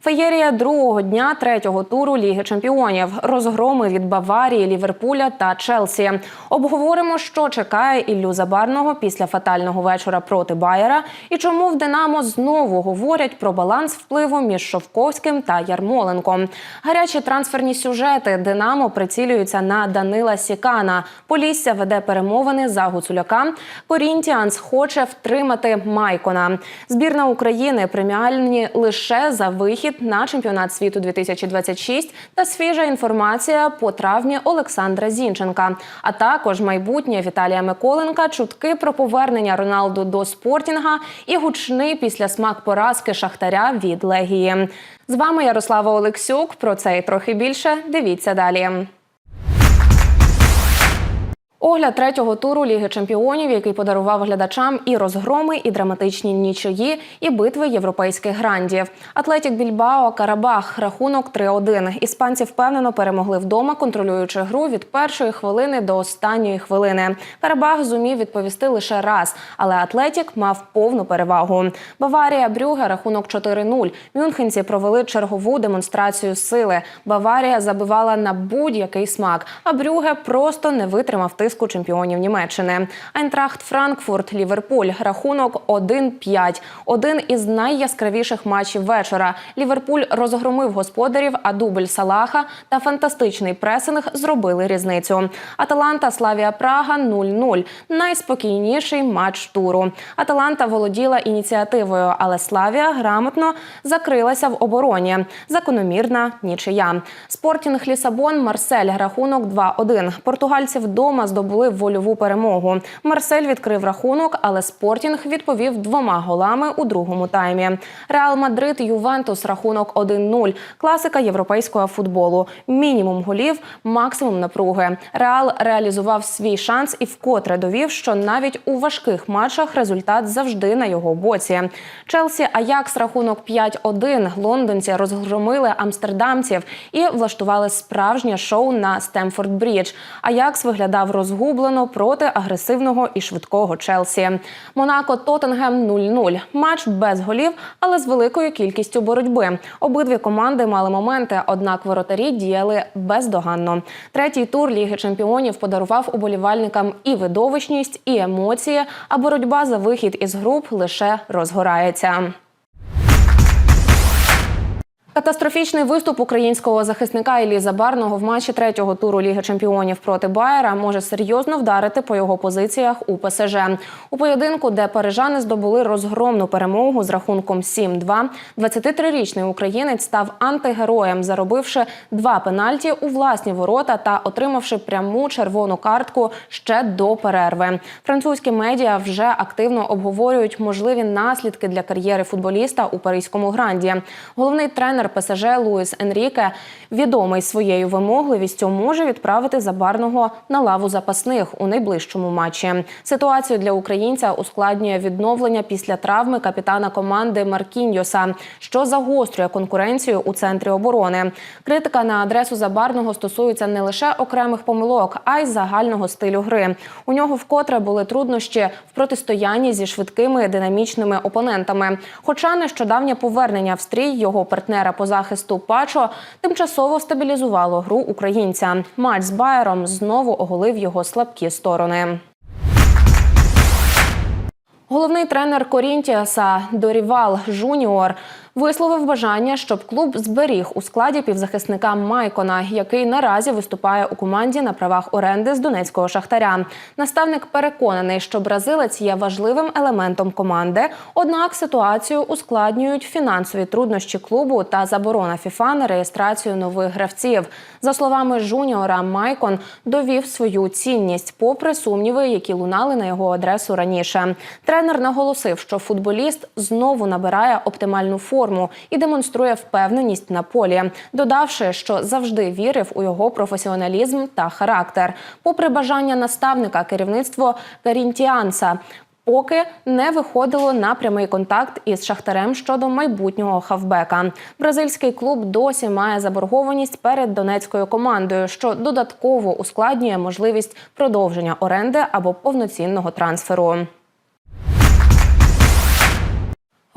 Феєрія другого дня третього туру Ліги Чемпіонів, розгроми від Баварії, Ліверпуля та Челсі. Обговоримо, що чекає Іллю Забарного після фатального вечора проти Байера і чому в Динамо знову говорять про баланс впливу між Шовковським та Ярмоленком. Гарячі трансферні сюжети Динамо прицілюються на Данила Сікана. Полісся веде перемовини за Гуцуляка. Корінтіанс хоче втримати Майкона. Збірна України преміальні лише за вихід на чемпіонат світу 2026 та свіжа інформація по травмі Олександра Зінченка, а також майбутнє Віталія Миколенка, чутки про повернення Роналду до спортінга і гучний післясмак поразки Шахтаря від Легії. З вами Ярослава Олексюк. Про це і трохи більше. Дивіться далі. Огляд третього туру Ліги Чемпіонів, який подарував глядачам і розгроми, і драматичні нічиї, і битви європейських грандів. Атлетік Більбао, Карабах, рахунок 3-1. Іспанці впевнено перемогли вдома, контролюючи гру від першої хвилини до останньої хвилини. Карабах зумів відповісти лише раз, але Атлетік мав повну перевагу. Баварія Брюге рахунок 4-0. Мюнхенці провели чергову демонстрацію сили. Баварія забивала на будь-який смак, а Брюге просто не витримав тиску чемпіонів Німеччини. Айнтрахт Франкфурт, Ліверпуль. Рахунок 1-5. Один із найяскравіших матчів вечора. Ліверпуль розгромив господарів, а дубль Салаха та фантастичний пресинг зробили різницю. Аталанта Славія Прага 0-0. Найспокійніший матч туру. Аталанта володіла ініціативою, але Славія грамотно закрилася в обороні. Закономірна нічия. Спортінг Лісабон, Марсель. Рахунок 2-1. Португальці вдома здобули вольову перемогу. Марсель відкрив рахунок, але Спортінг відповів двома голами у другому таймі. Реал Мадрид Ювентус рахунок 1-0. Класика європейського футболу. Мінімум голів, максимум напруги. Реал реалізував свій шанс і вкотре довів, що навіть у важких матчах результат завжди на його боці. Челсі Аякс рахунок 5-1. Лондонці розгромили амстердамців і влаштували справжнє шоу на Стемфорд Брідж. Аякс виглядав розгублено проти агресивного і швидкого Челсі. Монако Тоттенгем 0-0. Матч без голів, але з великою кількістю боротьби. Обидві команди мали моменти, однак воротарі діяли бездоганно. Третій тур Ліги Чемпіонів подарував уболівальникам і видовищність, і емоції, а боротьба за вихід із груп лише розгорається. Катастрофічний виступ українського захисника Іллі Забарного в матчі третього туру Ліги Чемпіонів проти Байера може серйозно вдарити по його позиціях у ПСЖ. У поєдинку, де парижани здобули розгромну перемогу з рахунком 7-2, 23-річний українець став антигероєм, заробивши два пенальті у власні ворота та отримавши пряму червону картку ще до перерви. Французькі медіа вже активно обговорюють можливі наслідки для кар'єри футболіста у паризькому гранді. Головний тренер ПСЖ Луїс Енріке, відомий своєю вимогливістю, може відправити забарного на лаву запасних у найближчому матчі. Ситуацію для українця ускладнює відновлення після травми капітана команди Маркіньоса, що загострює конкуренцію у центрі оборони. Критика на адресу забарного стосується не лише окремих помилок, а й загального стилю гри. У нього вкотре були труднощі в протистоянні зі швидкими динамічними опонентами. Хоча нещодавнє повернення в стрій його партнера по захисту Пачо тимчасово стабілізувало гру українця. Матч з Байером знову оголив його слабкі сторони. Головний тренер Корінтіаса Дорівал Жуніор висловив бажання, щоб клуб зберіг у складі півзахисника Майкона, який наразі виступає у команді на правах оренди з донецького шахтаря. Наставник переконаний, що бразилець є важливим елементом команди. Однак ситуацію ускладнюють фінансові труднощі клубу та заборона ФІФА на реєстрацію нових гравців. За словами Жуніора, Майкон довів свою цінність, попри сумніви, які лунали на його адресу раніше. Тренер наголосив, що футболіст знову набирає оптимальну форму і демонструє впевненість на полі, додавши, що завжди вірив у його професіоналізм та характер. Попри бажання наставника, керівництво Карінтіанса поки не виходило на прямий контакт із шахтарем щодо майбутнього хавбека. Бразильський клуб досі має заборгованість перед донецькою командою, що додатково ускладнює можливість продовження оренди або повноцінного трансферу.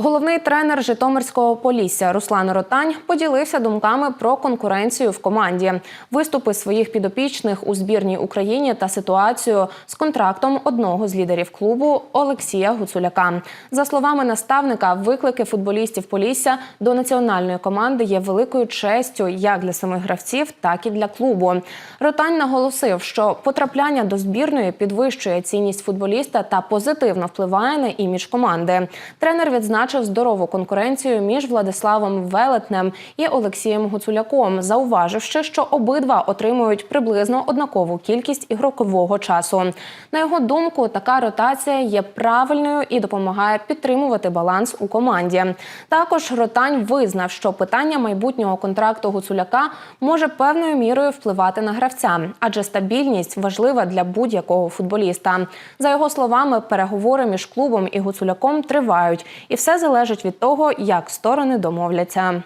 Головний тренер Житомирського Полісся Руслан Ротань поділився думками про конкуренцію в команді, виступи своїх підопічних у збірній Україні та ситуацію з контрактом одного з лідерів клубу Олексія Гуцуляка. За словами наставника, виклики футболістів Полісся до національної команди є великою честю як для самих гравців, так і для клубу. Ротань наголосив, що потрапляння до збірної підвищує цінність футболіста та позитивно впливає на імідж команди. Тренер відзначив здорову конкуренцію між Владиславом Велетнем і Олексієм Гуцуляком, зауваживши, що обидва отримують приблизно однакову кількість ігрокового часу. На його думку, така ротація є правильною і допомагає підтримувати баланс у команді. Також Ротань визнав, що питання майбутнього контракту Гуцуляка може певною мірою впливати на гравця, адже стабільність важлива для будь-якого футболіста. За його словами, переговори між клубом і Гуцуляком тривають, і все залежить від того, як сторони домовляться.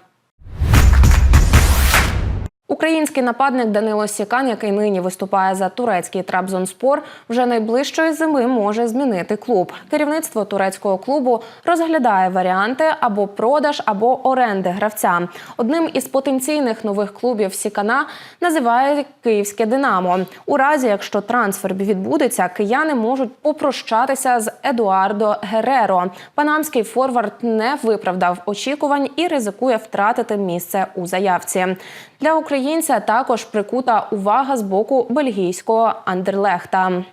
Український нападник Данило Сікан, який нині виступає за турецький Трабзонспор, вже найближчої зими може змінити клуб. Керівництво турецького клубу розглядає варіанти або продаж, або оренди гравця. Одним із потенційних нових клубів Сікана називає Київське Динамо. У разі, якщо трансфер відбудеться, кияни можуть попрощатися з Едуардо Гереро. Панамський форвард не виправдав очікувань і ризикує втратити місце у заявці. Для українця також прикута увага з боку бельгійського Андерлехта.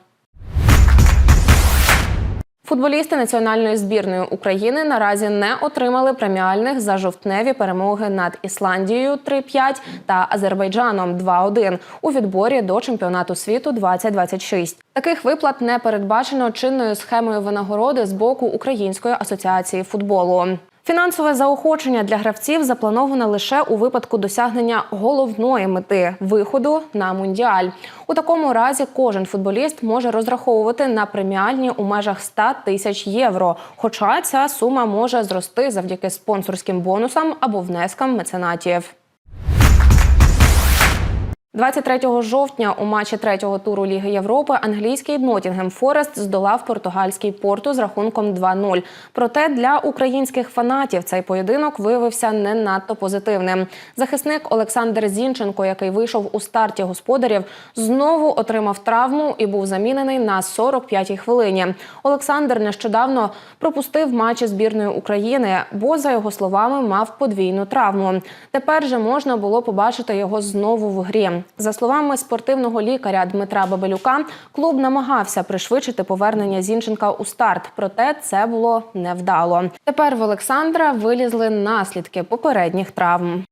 Футболісти національної збірної України наразі не отримали преміальних за жовтневі перемоги над Ісландією 3-5 та Азербайджаном 2-1 у відборі до чемпіонату світу 2026. Таких виплат не передбачено чинною схемою винагороди з боку Української асоціації футболу. Фінансове заохочення для гравців заплановане лише у випадку досягнення головної мети виходу на мундіаль. У такому разі кожен футболіст може розраховувати на преміальні у межах 100 тисяч євро. Хоча ця сума може зрости завдяки спонсорським бонусам або внескам меценатів. 23 жовтня у матчі третього туру Ліги Європи англійський Ноттінгем Форест здолав португальський порту з рахунком 2-0. Проте для українських фанатів цей поєдинок виявився не надто позитивним. Захисник Олександр Зінченко, який вийшов у старті господарів, знову отримав травму і був замінений на 45-й хвилині. Олександр нещодавно пропустив матчі збірної України, бо за його словами мав подвійну травму. Тепер же можна було побачити його знову в грі. За словами спортивного лікаря Дмитра Бабелюка, клуб намагався пришвидшити повернення Зінченка у старт, проте це було невдало. Тепер в Олександра вилізли наслідки попередніх травм.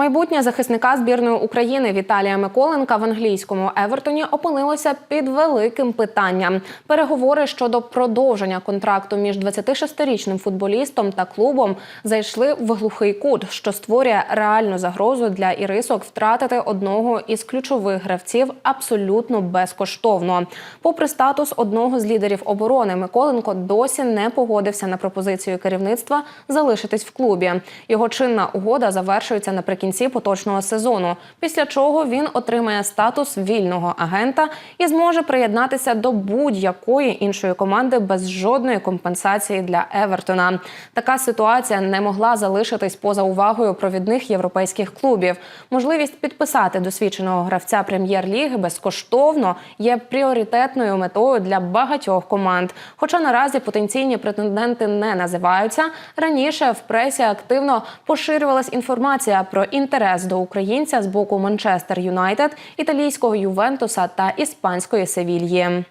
Майбутнє захисника збірної України Віталія Миколенка в англійському Евертоні опинилося під великим питанням. Переговори щодо продовження контракту між 26-річним футболістом та клубом зайшли в глухий кут, що створює реальну загрозу для ірисок втратити одного із ключових гравців абсолютно безкоштовно. Попри статус одного з лідерів оборони, Миколенко досі не погодився на пропозицію керівництва залишитись в клубі. Його чинна угода завершується наприкінці кінці поточного сезону, після чого він отримає статус вільного агента і зможе приєднатися до будь-якої іншої команди без жодної компенсації для Евертона. Така ситуація не могла залишитись поза увагою провідних європейських клубів. Можливість підписати досвідченого гравця прем'єр-ліги безкоштовно є пріоритетною метою для багатьох команд. Хоча наразі потенційні претенденти не називаються раніше в пресі активно поширювалась інформація про інтерес до українця з боку Манчестер Юнайтед, італійського Ювентуса та іспанської Севільї.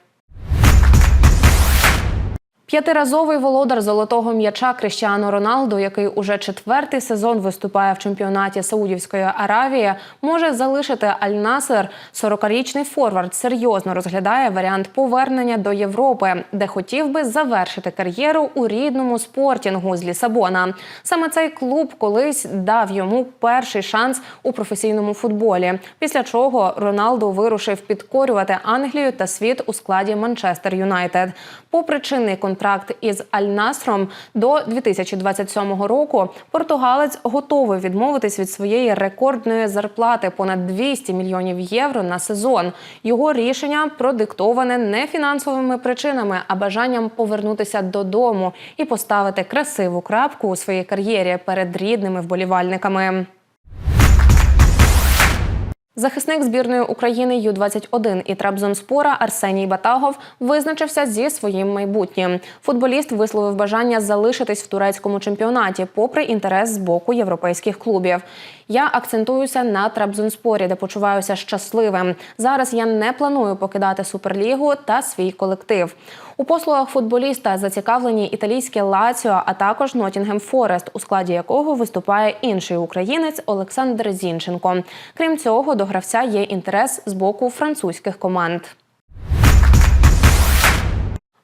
П'ятиразовий володар золотого м'яча Кріштіану Роналду, який уже четвертий сезон виступає в чемпіонаті Саудівської Аравії, може залишити Аль-Насер. 40-річний форвард серйозно розглядає варіант повернення до Європи, де хотів би завершити кар'єру у рідному спортінгу з Лісабона. Саме цей клуб колись дав йому перший шанс у професійному футболі. Після чого Роналду вирушив підкорювати Англію та світ у складі Манчестер Юнайтед. Попри чинний контракт із Аль-Насром до 2027 року, португалець готовий відмовитись від своєї рекордної зарплати понад 200 мільйонів євро на сезон. Його рішення продиктоване не фінансовими причинами, а бажанням повернутися додому і поставити красиву крапку у своїй кар'єрі перед рідними вболівальниками. Захисник збірної України Ю-21 і Трабзонспора Арсеній Батагов визначився зі своїм майбутнім. Футболіст висловив бажання залишитись в турецькому чемпіонаті, попри інтерес з боку європейських клубів. Я акцентуюся на Трабзонспорі, де почуваюся щасливим. Зараз я не планую покидати суперлігу та свій колектив. У послугах футболіста зацікавлені італійське Лаціо, а також Нотінгем Форест, у складі якого виступає інший українець Олександр Зінченко. Крім цього, до гравця є інтерес з боку французьких команд.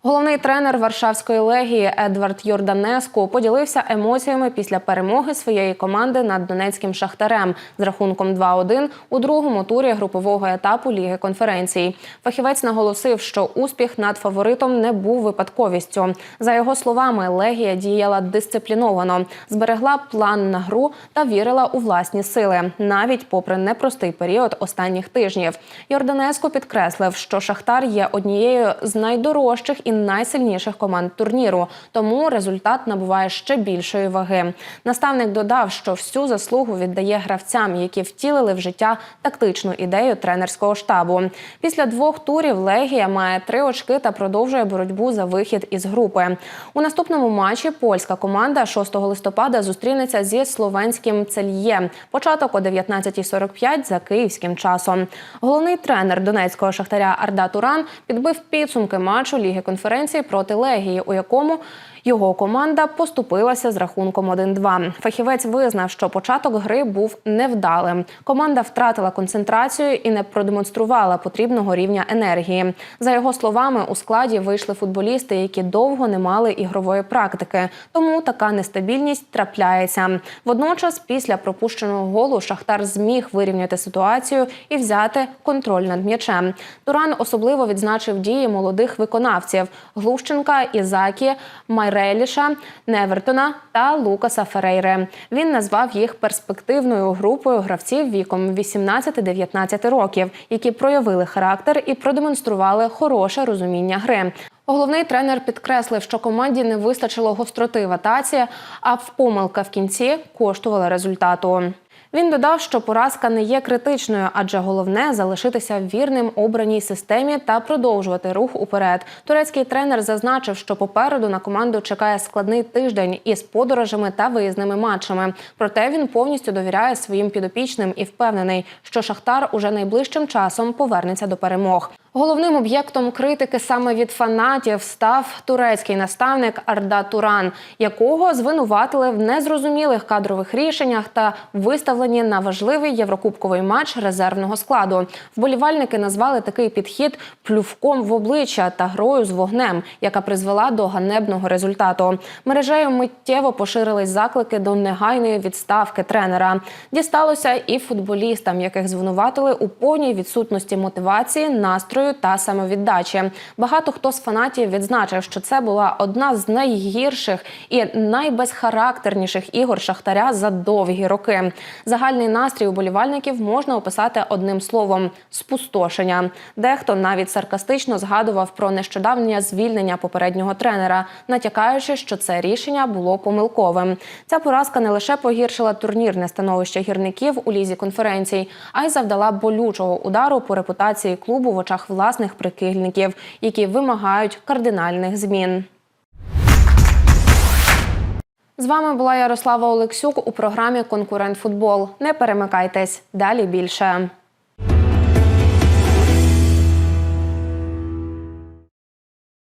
Головний тренер Варшавської легії Едвард Йорданеску поділився емоціями після перемоги своєї команди над донецьким шахтарем з рахунком 2-1 у другому турі групового етапу Ліги конференцій. Фахівець наголосив, що успіх над фаворитом не був випадковістю. За його словами, легія діяла дисципліновано, зберегла план на гру та вірила у власні сили, навіть попри непростий період останніх тижнів. Йорданеску підкреслив, що Шахтар є однією з найдорожчих і найсильніших команд турніру, тому результат набуває ще більшої ваги. Наставник додав, що всю заслугу віддає гравцям, які втілили в життя тактичну ідею тренерського штабу. Після двох турів Легія має три очки та продовжує боротьбу за вихід із групи. У наступному матчі польська команда 6 листопада зустрінеться зі словенським цельє. Початок о 19.45 за київським часом. Головний тренер донецького шахтаря Арда Туран підбив підсумки матчу Ліги конференції проти Легії, у якому його команда поступилася з рахунком 1-2. Фахівець визнав, що початок гри був невдалим. Команда втратила концентрацію і не продемонструвала потрібного рівня енергії. За його словами, у складі вийшли футболісти, які довго не мали ігрової практики. Тому така нестабільність трапляється. Водночас, після пропущеного голу, Шахтар зміг вирівняти ситуацію і взяти контроль над м'ячем. Туран особливо відзначив дії молодих виконавців Глущенка, Ізакі, Майреліша, Невертона та Лукаса Ферейре. Він назвав їх перспективною групою гравців віком 18-19 років, які проявили характер і продемонстрували хороше розуміння гри. Головний тренер підкреслив, що команді не вистачило гостроти в атаці, а в помилка в кінці коштувала результату. Він додав, що поразка не є критичною, адже головне залишитися вірним обраній системі та продовжувати рух уперед. Турецький тренер зазначив, що попереду на команду чекає складний тиждень із подорожами та виїзними матчами. Проте він повністю довіряє своїм підопічним і впевнений, що Шахтар уже найближчим часом повернеться до перемог. Головним об'єктом критики саме від фанатів став турецький наставник Арда Туран, якого звинуватили в незрозумілих кадрових рішеннях та виставлені на важливий єврокубковий матч резервного складу. Вболівальники назвали такий підхід плювком в обличчя та грою з вогнем, яка призвела до ганебного результату. Мережею миттєво поширились заклики до негайної відставки тренера. Дісталося і футболістам, яких звинуватили у повній відсутності мотивації, настрою та самовіддачі. Багато хто з фанатів відзначив, що це була одна з найгірших і найбезхарактерніших ігор Шахтаря за довгі роки. Загальний настрій уболівальників можна описати одним словом спустошення. Дехто навіть саркастично згадував про нещодавнє звільнення попереднього тренера, натякаючи, що це рішення було помилковим. Ця поразка не лише погіршила турнірне становище гірників у лізі конференцій, а й завдала болючого удару по репутації клубу в очах власних прихильників, які вимагають кардинальних змін. З вами була Ярослава Олексюк у програмі Конкурент Футбол. Не перемикайтесь далі більше.